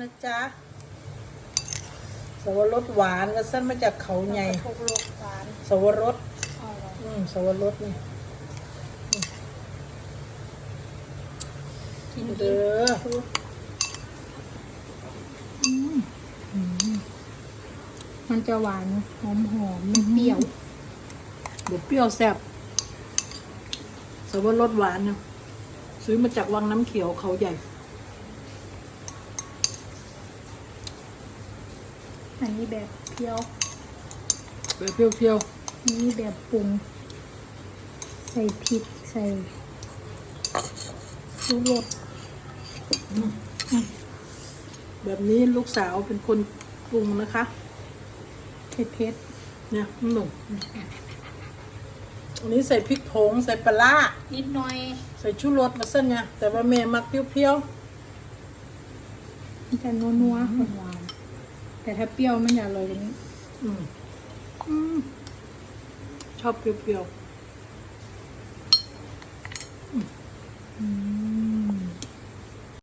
นะจ๊ะสวรสหวานก็สั้นมาจากเขาใหญ่ทุกโลกหวานสวรสอ๋อเหรออืมสวรสนี่กินเด้อมันจะหวานหอมหอมๆไม่เปรี้ยวบวเปรี้ยวแซ่บสวรสหวานเนี่ยซื้อมาจากวังน้ำเขียวเขาใหญ่ อันนี้แบบเปรี้ยวแบบเปรี้ยวอันนี้แบบปรุง ใส่พริกใส่ชูรสๆแบบนี้ลูกสาวเป็นคนปรุงนะคะเผ็ดเนี่ยหนุ่มอันนี้ใส่พริกผงใส่ปลาร้าๆนิดหน่อย ใส่ชูรสมาเส้นเนี่ยแต่ว่าแม่มักเปรี้ยวมันจะนัวๆหวานๆ แต่ถ้าเปรี้ยวมันจะอร่อยกว่านี้ๆอืมอืมชอบเปรี้ยวอืม